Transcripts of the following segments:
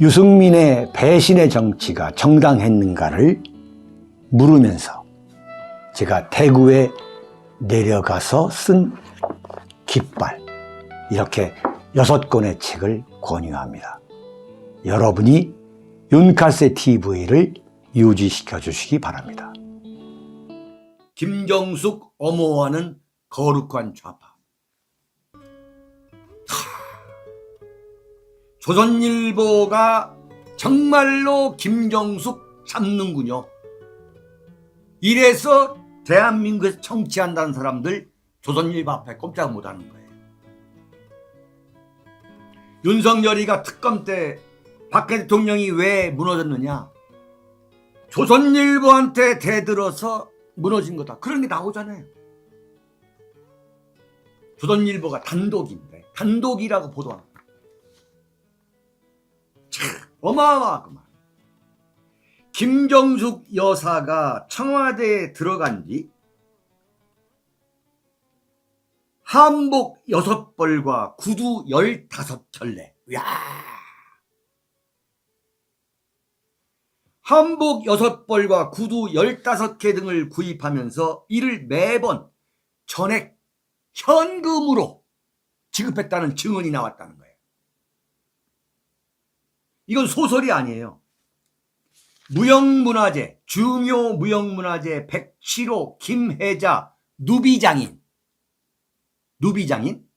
유승민의 배신의 정치가 정당했는가를 물으면서 제가 대구에 내려가서 쓴 깃발 이렇게 여섯 권의 책을 권유합니다. 여러분이 윤카세 TV를 유지시켜 주시기 바랍니다. 김정숙 엄호하는 거룩한 좌파. 조선일보가 정말로 김정숙 잡는군요. 이래서 대한민국에서 정치한다는 사람들 조선일보 앞에 꼼짝 못하는 거예요. 윤석열이가 특검 때 박근혜 대통령이 왜 무너졌느냐? 조선일보한테 대들어서 무너진 거다. 그런 게 나오잖아요. 조선일보가 단독인데 단독이라고 보도합니다. 참 어마어마하구만. 김정숙 여사가 청와대에 들어간 뒤 한복 여섯 벌과 구두 열다섯 켤레. 야 한복 여섯 벌과 구두 열다섯 개 등을 구입하면서 이를 매번 전액 현금으로 지급했다는 증언이 나왔다는 거예요. 이건 소설이 아니에요. 무형문화재, 중요 무형문화재 107호 김혜자 누비장인. 누비장인?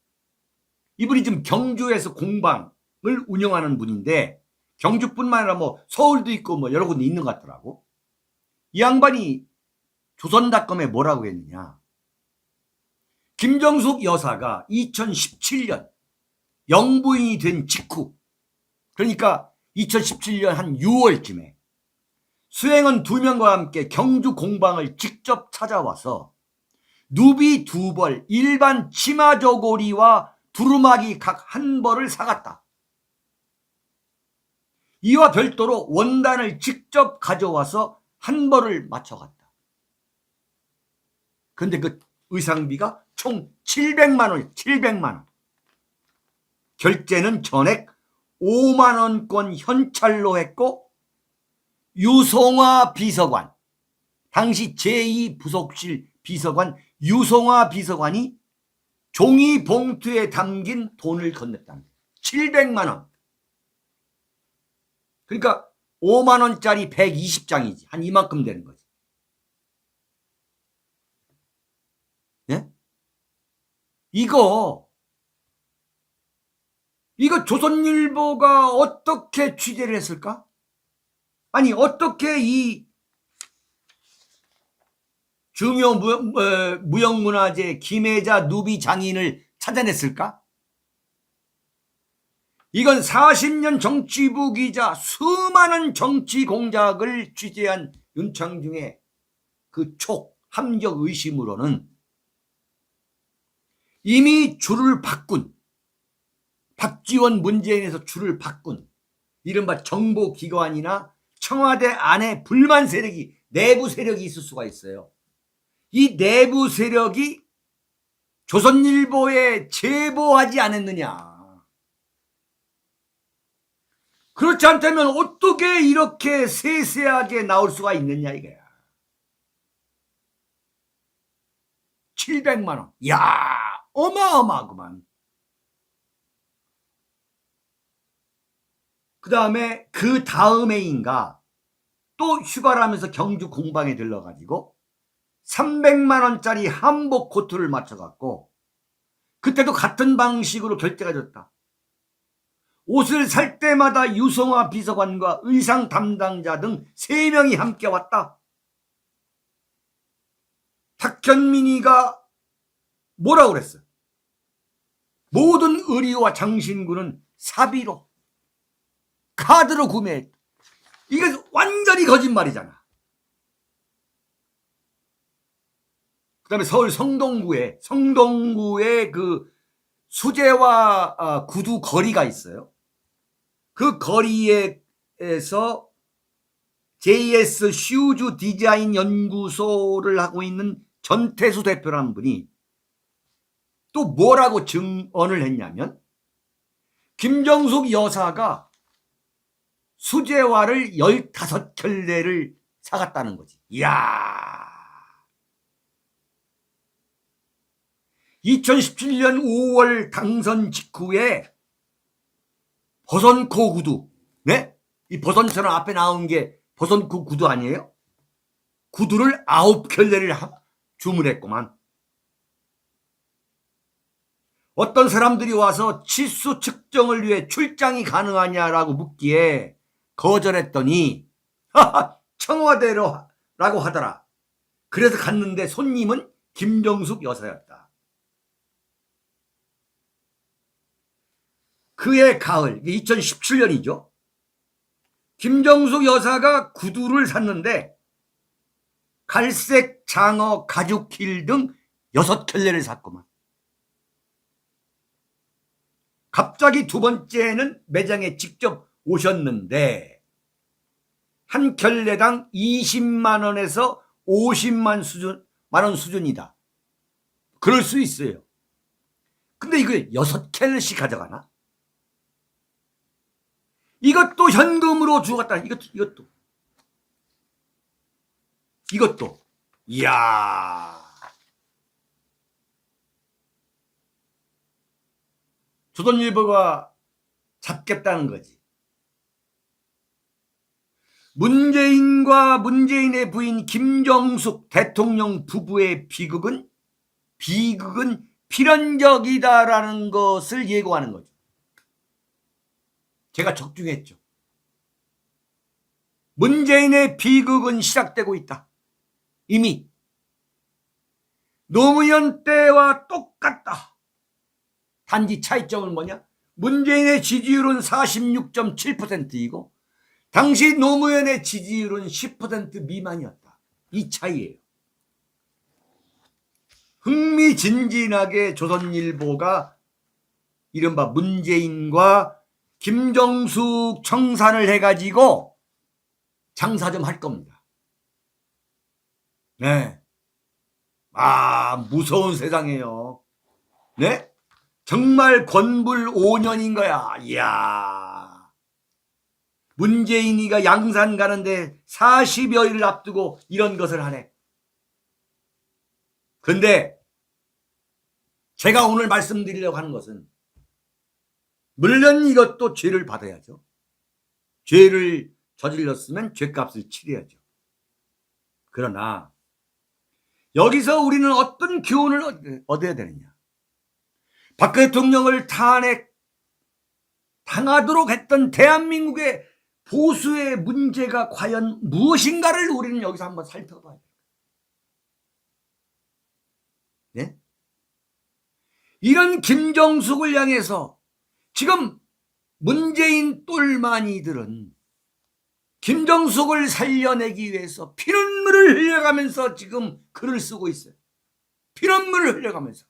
이분이 지금 경주에서 공방을 운영하는 분인데 경주뿐만 아니라 뭐 서울도 있고 뭐 여러 군데 있는 것 같더라고. 이 양반이 조선닷컴에 뭐라고 했느냐. 김정숙 여사가 2017년 영부인이 된 직후 그러니까 2017년 한 6월쯤에 수행은 두 명과 함께 경주 공방을 직접 찾아와서 누비 두 벌, 일반 치마 저고리와 두루마기 각 한 벌을 사갔다. 이와 별도로 원단을 직접 가져와서 한 벌을 맞춰갔다. 근데 그 의상비가 총 700만 원, 700만 원. 결제는 전액 5만 원권 현찰로 했고 유송화 비서관, 당시 제2부속실 비서관 유송화 비서관이 종이 봉투에 담긴 돈을 건넸답니다. 700만 원. 그러니까 5만 원짜리 120장이지. 한 이만큼 되는 거지. 예? 이거 이거 조선일보가 어떻게 취재를 했을까? 아니 어떻게 이 중요 무형, 어, 무형문화재 김혜자 누비 장인을 찾아냈을까? 이건 40년 정치부 기자 수많은 정치 공작을 취재한 윤창중의 그 촉 함적 의심으로는 이미 줄을 바꾼 박지원 문재인에서 줄을 바꾼 이른바 정보기관이나 청와대 안에 불만 세력이 내부 세력이 있을 수가 있어요. 이 내부 세력이 조선일보에 제보하지 않았느냐. 그렇지 않다면 어떻게 이렇게 세세하게 나올 수가 있느냐 이거야. 700만 원. 야 어마어마하구만. 그 다음에 그 다음 해인가 또 휴가를 하면서 경주 공방에 들러가지고 300만 원짜리 한복 코트를 맞춰갖고 그때도 같은 방식으로 결제가 됐다. 옷을 살 때마다 유성화 비서관과 의상 담당자 등 3명이 함께 왔다. 탁현민이가 뭐라고 그랬어? 모든 의류와 장신구는 사비로 카드로 구매했다. 이게 완전히 거짓말이잖아. 그 다음에 서울 성동구에, 성동구에 그 수제화 아, 구두 거리가 있어요. 그 거리에서 JS 슈즈 디자인 연구소를 하고 있는 전태수 대표라는 분이 또 뭐라고 증언을 했냐면 김정숙 여사가 수제화를 15켤레를 사갔다는 거지. 이야. 2017년 5월 당선 직후에 버선코 구두, 네? 이 버선처럼 앞에 나온 게 버선코 구두 아니에요? 구두를 아홉 켤레를 주문했구만. 어떤 사람들이 와서 치수 측정을 위해 출장이 가능하냐라고 묻기에 거절했더니 하하 청와대로 라고 하더라. 그래서 갔는데 손님은 김정숙 여사였다. 그해 가을 2017년이죠. 김정숙 여사가 구두를 샀는데 갈색 장어 가죽 힐 등 여섯 켤레를 샀구만. 갑자기 두 번째는 매장에 직접 오셨는데 한 켤레당 20만 원에서 50만 수준 만원 수준이다. 그럴 수 있어요. 근데 이걸 여섯 켤레씩 가져가나? 이것도 현금으로 주었다. 이것도 이것도 이것도 이야. 조선일보가 잡겠다는 거지. 문재인과 문재인의 부인 김정숙 대통령 부부의 비극은 비극은 필연적이다라는 것을 예고하는 거죠. 제가 적중했죠. 문재인의 비극은 시작되고 있다. 이미 노무현 때와 똑같다. 단지 차이점은 뭐냐? 문재인의 지지율은 46.7%이고 당시 노무현의 지지율은 10% 미만이었다. 이 차이예요. 흥미진진하게 조선일보가 이른바 문재인과 김정숙 청산을 해가지고 장사 좀 할 겁니다. 네. 아, 무서운 세상이에요. 네? 정말 권불 5년인 거야. 이야. 문재인이가 양산 가는데 40여일을 앞두고 이런 것을 하네. 근데 제가 오늘 말씀드리려고 하는 것은 물론 이것도 죄를 받아야죠. 죄를 저질렀으면 죄값을 치러야죠. 그러나 여기서 우리는 어떤 교훈을 얻어야 되느냐? 박 대통령을 탄핵 당하도록 했던 대한민국의 보수의 문제가 과연 무엇인가를 우리는 여기서 한번 살펴봐야 돼요. 네? 이런 김정숙을 향해서 지금 문재인 똘마니들은 김정숙을 살려내기 위해서 피눈물을 흘려가면서 지금 글을 쓰고 있어요. 피눈물을 흘려가면서.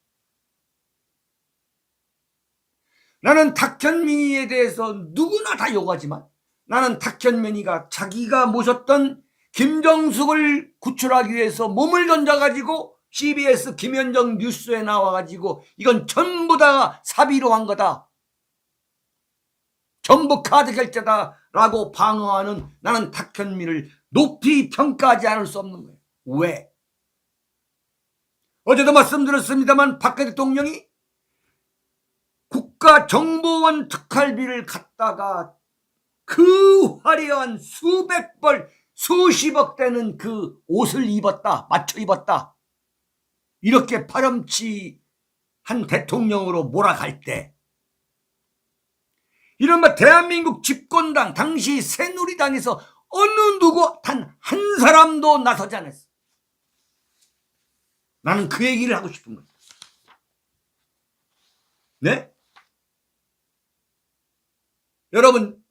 나는 탁현민이에 대해서 누구나 다 욕하지만 나는 탁현민이가 자기가 모셨던 김정숙을 구출하기 위해서 몸을 던져가지고 CBS 김현정 뉴스에 나와가지고 이건 전부 다 사비로 한 거다. 전부 카드 결제다라고 방어하는 나는 탁현민을 높이 평가하지 않을 수 없는 거예요. 왜? 어제도 말씀드렸습니다만 박 대통령이 국가정보원 특활비를 갖다가 그 화려한 수백 벌, 수십억 되는 그 옷을 입었다, 맞춰 입었다. 이렇게 파렴치한 대통령으로 몰아갈 때, 이른바 대한민국 집권당, 당시 새누리당에서 어느 누구 단 한 사람도 나서지 않았어. 나는 그 얘기를 하고 싶은 거야. 네? 여러분,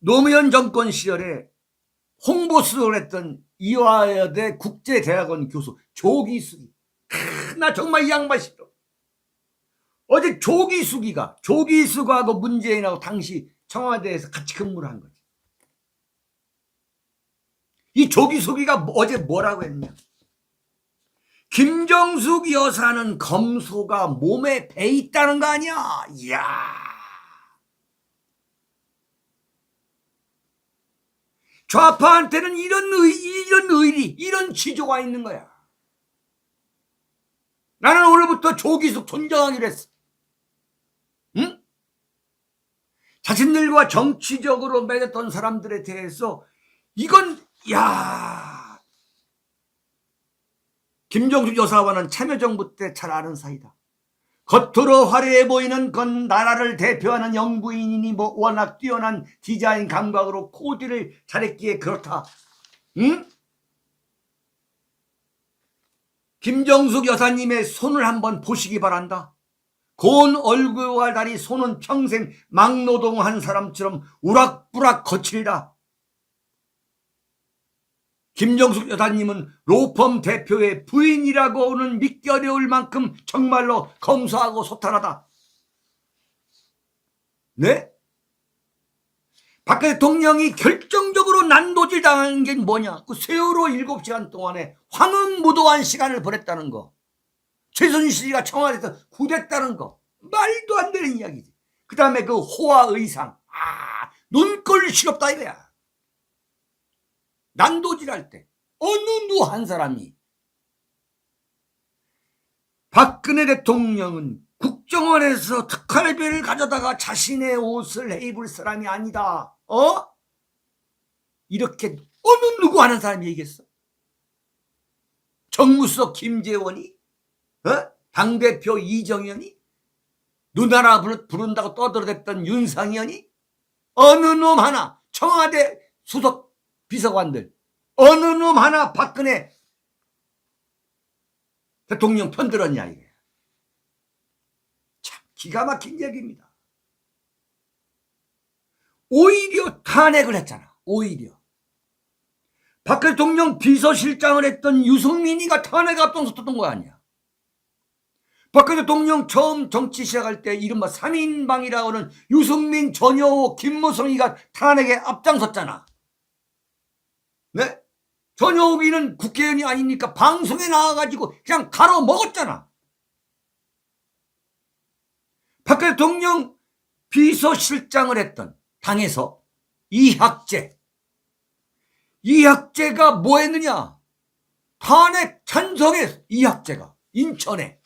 노무현 정권 시절에 홍보수석을 했던 이화여대 국제대학원 교수 조기숙이. 크, 나 정말 이 양반 싫어. 어제 조기숙이가, 조기숙하고 문재인하고 당시 청와대에서 같이 근무를 한 거지. 이 조기숙이가 어제 뭐라고 했냐. 김정숙 여사는 검소가 몸에 배 있다는 거 아니야? 이야. 좌파한테는 이런 의, 이런 의리, 이런 지조가 있는 거야. 나는 오늘부터 조기숙 존경하기로 했어. 응? 자신들과 정치적으로 맺었던 사람들에 대해서 이건 야 김정숙 여사와는 참여정부 때 잘 아는 사이다. 겉으로 화려해 보이는 건 나라를 대표하는 영부인이니 뭐 워낙 뛰어난 디자인 감각으로 코디를 잘했기에 그렇다. 응? 김정숙 여사님의 손을 한번 보시기 바란다. 고운 얼굴과 다리 손은 평생 막노동한 사람처럼 우락부락 거칠다. 김정숙 여사님은 로펌 대표의 부인이라고는 믿기 어려울 만큼 정말로 검소하고 소탈하다. 네? 박 대통령이 결정적으로 난도질 당한 게 뭐냐? 그 세월호 7시간 동안에 황혼무도한 시간을 보냈다는 거. 최순실이가 청와대에서 구됐다는 거. 말도 안 되는 이야기지. 그 다음에 그 호화 의상. 아, 눈꼴 시럽다 이거야. 난도질할 때 어느 누 한 사람이 박근혜 대통령은 국정원에서 특활비를 가져다가 자신의 옷을 해 입을 사람이 아니다. 어? 이렇게 어느 누구 하는 사람이 얘기했어? 정무수석 김재원이? 어? 당대표 이정현이? 누나라 부른다고 떠들어댔던 윤상현이? 어느 놈 하나 청와대 수석 비서관들 어느 놈 하나 박근혜 대통령 편들었냐 이게 참 기가 막힌 얘기입니다. 오히려 탄핵을 했잖아. 오히려 박 대통령 비서실장을 했던 유승민이가 탄핵 앞장섰던 거 아니야. 박 대통령 처음 정치 시작할 때 이른바 3인방이라고 하는 유승민, 전효호, 김무성이가 탄핵에 앞장섰잖아. 네? 전효기는 국회의원이 아니니까 방송에 나와가지고 그냥 가로 먹었잖아. 박 대통령 비서실장을 했던 당에서 이학재. 이학재가 뭐 했느냐? 탄핵 찬성해 이학재가 인천에.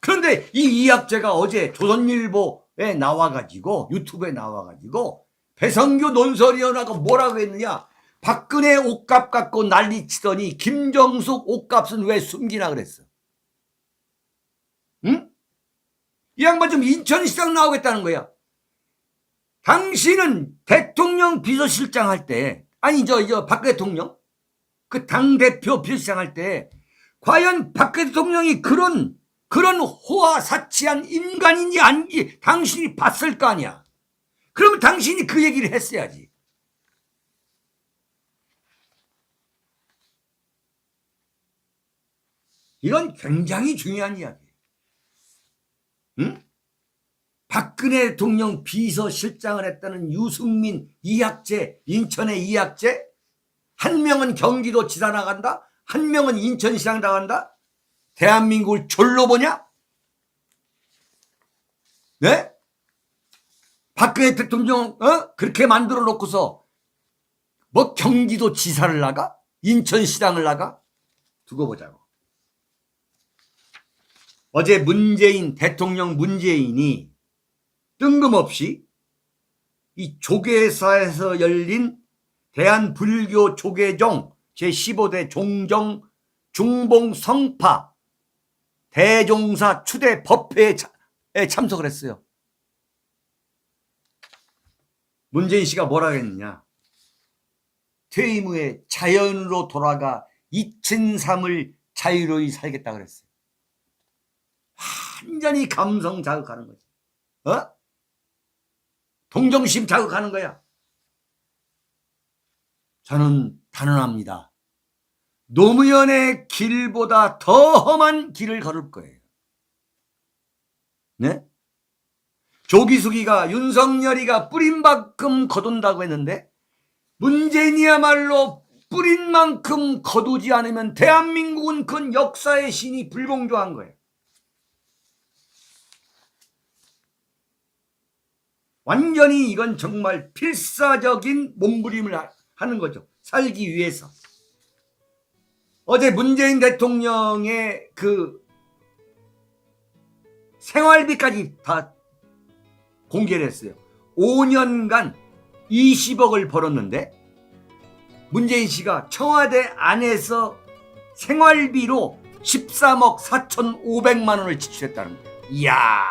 그런데 이 이학재가 어제 조선일보에 나와가지고 유튜브에 나와가지고 배성규 논설위원하고 뭐라고 했느냐? 박근혜 옷값 갖고 난리 치더니 김정숙 옷값은 왜 숨기나 그랬어. 응? 이 양반 좀 인천시장 나오겠다는 거야. 당신은 대통령 비서실장 할 때, 아니, 저, 저, 박 대통령? 그 당대표 비서실장 할 때, 과연 박 대통령이 그런, 그런 호화사치한 인간인지 아닌지 당신이 봤을 거 아니야. 그러면 당신이 그 얘기를 했어야지. 이건 굉장히 중요한 이야기예요. 응? 박근혜 대통령 비서실장을 했다는 유승민, 이학재, 인천의 이학재, 한 명은 경기도 지사 나간다, 한 명은 인천시장 나간다. 대한민국을 졸로 보냐? 네? 박근혜 대통령 어? 그렇게 만들어 놓고서 뭐 경기도 지사를 나가? 인천시장을 나가? 두고 보자고. 어제 문재인 대통령 문재인이 뜬금없이 이 조계사에서 열린 대한불교 조계종 제15대 종정 중봉 성파 대종사 추대 법회에 참석을 했어요. 문재인 씨가 뭐라 했느냐. 퇴임 후에 자연으로 돌아가 2003을 자유로이 살겠다 그랬어요. 완전히 감성 자극하는 거지. 어? 동정심 자극하는 거야. 저는 단언합니다. 노무현의 길보다 더 험한 길을 걸을 거예요. 네? 조기숙이가 윤석열이가 뿌린 만큼 거둔다고 했는데 문재인이야말로 뿌린 만큼 거두지 않으면 대한민국은 그 역사의 신이 불공조한 거예요. 완전히 이건 정말 필사적인 몸부림을 하- 하는 거죠. 살기 위해서. 어제 문재인 대통령의 그 생활비까지 다 공개를 했어요. 5년간 20억을 벌었는데 문재인 씨가 청와대 안에서 생활비로 13억 4,500만 원을 지출했다는 거예요. 이야,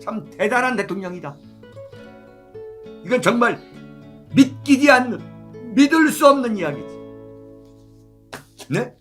참 대단한 대통령이다. 이건 정말 믿기지 않는, 믿을 수 없는 이야기지. 네?